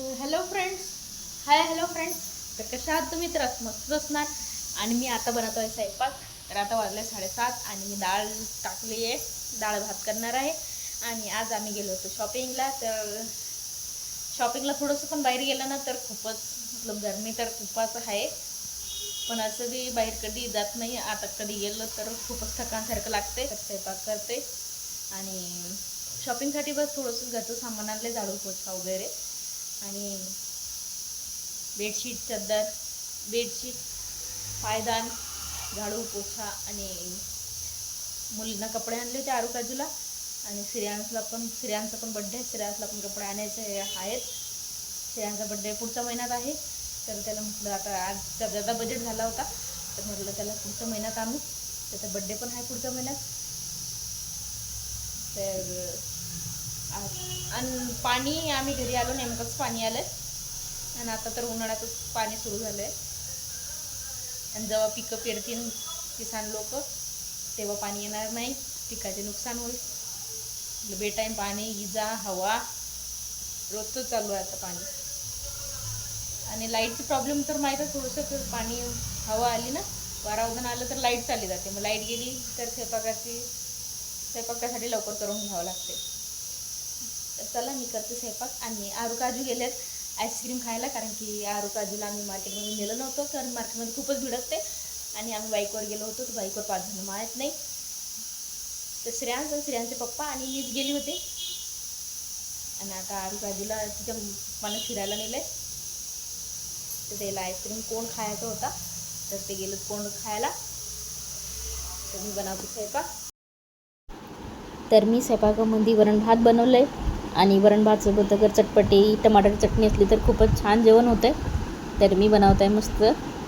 Hello friends hi hello friends तर कशा आहात तुम्ही? तर मस्त असणार. आणि मी आता बनवतो आहे स्वयंपाक. तर आता वाजले साडेसात आणि मी डाळ टाकली आहे. डाळ भात करणार आहे. आणि आज आम्ही गेलो होतो शॉपिंगला तर शॉपिंगला थोडंसं पण बाहेर गेलं ना तर खूपच मतलब गरमी तर खूपच आहे. पण असं बी बाहेर कधी जात नाही. आता कधी गेलं तर खूपच थकानसारखं लागते तर स्वयंपाक करते. आणि शॉपिंगसाठी बस थोडंसं घरचं सामान आणले झाडू पोछा वगैरे. आणि बेडशीट चद्दर बेडशीट पायदान झाडू पोछा आणि मुलींना कपडे आणले होते आरुकाजूला. आणि श्रेयांसला पण श्रेयांचा पण बड्डे आहे. श्रेयांसला पण कपडे आणायचे आहेत. श्रेयांचा बड्डे पुढच्या महिन्यात आहे. तर त्याला म्हटलं आता आज ज्यादा बजेट झाला होता. तर म्हटलं त्याला पुढच्या महिन्यात आणू. त्याचा बड्डे पण आहे पुढच्या महिन्यात. तर आणि पाणी आम्ही घरी आलो नेमकंच पाणी आलं आणि आता तर उन्हाळ्यातच पाणी सुरू झालं आहे आणि जेव्हा पिकं पेरतील किसान लोक तेव्हा पाणी येणार नाही. पिकाचे नुकसान होईल. बेटाईम पाणी इजा हवा. रोजचं चालू आहे आता पाणी. आणि लाईटची प्रॉब्लेम तर माहीत आहे थोडंसं पाणी हवा आली ना वारा आलं तर लाइट चालली जाते. मग लाइट गेली तर स्वयंपाकाची स्वयंपाकासाठी लवकर करून घ्यावं लागते. तर चला मी करते स्वयंपाक आणि आरू काजू गेलेत आईस्क्रीम खायला कारण की आरू काजूला आम्ही मार्केटमध्ये नेलं नव्हतं कारण मार्केटमध्ये खूपच भीड असते आणि आम्ही बाईकवर गेलो होतो तर बाईकवर पाच जण माहीत नाही. तर श्रेयांश आणि श्रेयांचे पप्पा आणि मीच गेली होते. आणि आता आरू काजूला तिच्या मला फिरायला नेलं आहे तर त्याला आईस्क्रीम कोण खायचा होता तर ते गेलं कोण खायला. तर मी बनवते स्वयंपाक. तर मी स्वयंपाकामध्ये वरण भात बनवलं आहे आणि वरण भातसोबत अगर चटपटी टमाटर चटणी असली तर खूपच छान जेवण होतं आहे तर मी बनवत आहे मस्त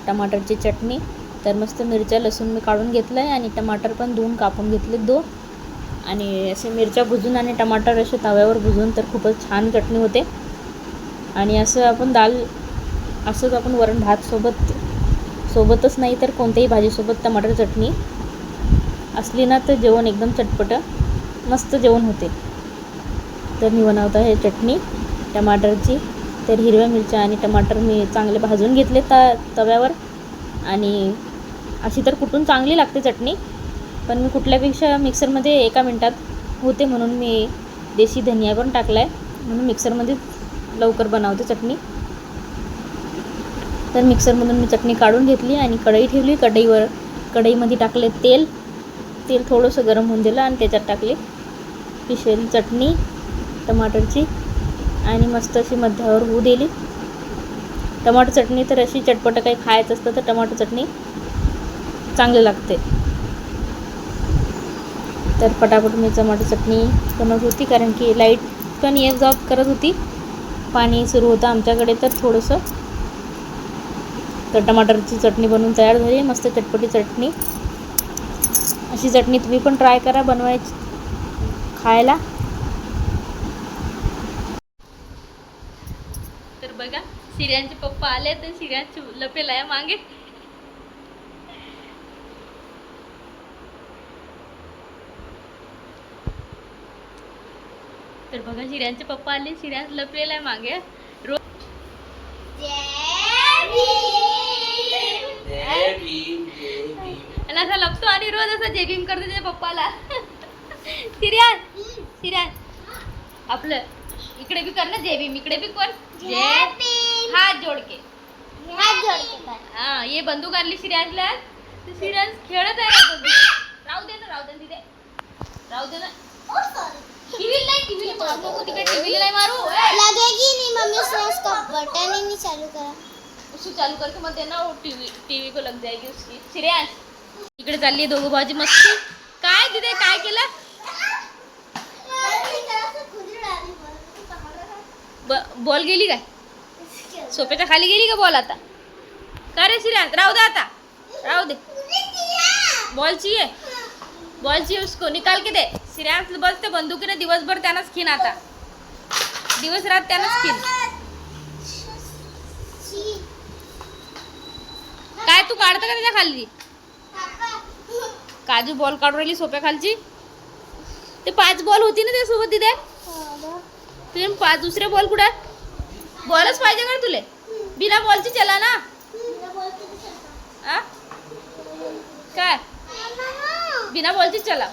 टमाटरची चटणी. तर मस्त मिरच्या लसूण मी काढून घेतलं आहे आणि टमाटर पण धुवून कापून घेतले दोन. आणि असे मिरच्या भुजून आणि टमाटर असे तव्यावर भुजून तर खूपच छान चटणी होते. आणि असं आपण दाल असंच आपण वरण भात सोबत सोबतच नाही तर कोणत्याही भाजीसोबत टमाटर चटणी असली ना तर जेवण एकदम चटपटं मस्त जेवण होते. तर मी बनवत आहे चटणी टमाटरची. तर हिरव्या मिरच्या आणि टमाटर मी चांगले भाजून घेतले त तव्यावर. आणि अशी तर कुठून चांगली लागते चटणी पण मी कुठल्यापेक्षा मिक्सरमध्ये एका मिनटात होते म्हणून मी देशी धनिया पण टाकला आहे म्हणून मिक्सरमध्ये लवकर बनवते चटणी. तर मिक्सरमधून मी चटणी काढून घेतली आणि कढई ठेवली. कढईवर कढईमध्ये टाकले तेल. तेल थोडंसं गरम होऊन दिलं आणि त्याच्यात टाकले पिशेली चटणी. टमाटरची आणि मस्त अशी मध्यावर होऊ दिली. टमाटर चटणी तर अशी चटपटं काही खायचं असतं तर टमाटर चटणी चांगली लागते. तर पटापट मी टमाटर चटणी बनवत होती कारण की लाइट पण ये जॉब करत होती. पाणी सुरू होतं आमच्याकडे तर थोडंसं. तर टमाटरची चटणी बनवून तयार झाली मस्त चटपटी चटणी. अशी चटणी तुम्ही पण ट्राय करा बनवायची खायला. बघा सिर्यांचे पप्पा आले तर सिर्यांचे लपेला आहे मागे. तर बघा शिर्यांचे पप्पा आले शिर्यात लपलेला आहे मागे. रोज आणि असा लपतो आणि रोज असं जेबिंग करतो त्याच्या पप्पाला. सिर्यात सिर्यात आपलं इकडे बी कर ना जेबीम इकडे बी कोण जय हात जोडके. हा ये बंदूक आणली तर श्रेयांस खेळत आहे बंदूक. राहू दे ना राहू दे ना तिथे. राहू दे ना. टीव्ही नाही टीव्ही मारू. नको तिकडे टीव्ही नाही मारू! लगेगी नहीं मम्मी उसने उसका बटन ही नहीं चालू करा. उसको चालू करके मत देना वो टीवी टीवी को लग जाएगी उसकी. श्रेयांश इकडे चालली दोघं भाजी मस्ती. काय तिथे काय केलं? ब- बॉल गेली काय? सोप्याच्या खाली गेली का बॉल आता? का रे श्रेयांश राहू दे आता. राहू दे. बॉल चाहिए बॉल चाहिए उसको. निकाल के दे. श्रेयांश बसते बंदुकीने दिवसभर त्यानंच खीन आता. दिवस रात त्यानंच खीन काय तू काढतं का त्याच्याखाली? काजू बॉल काढून राहिली सोप्या खालची ते पाच बॉल होती ना त्यासोबत तिथे तुझे पाच दुसरे बॉल कुठे? बॉलच पाहिजे का तुले? बिना बॉलची चला ना. आ? काय? बिना बॉलची चला.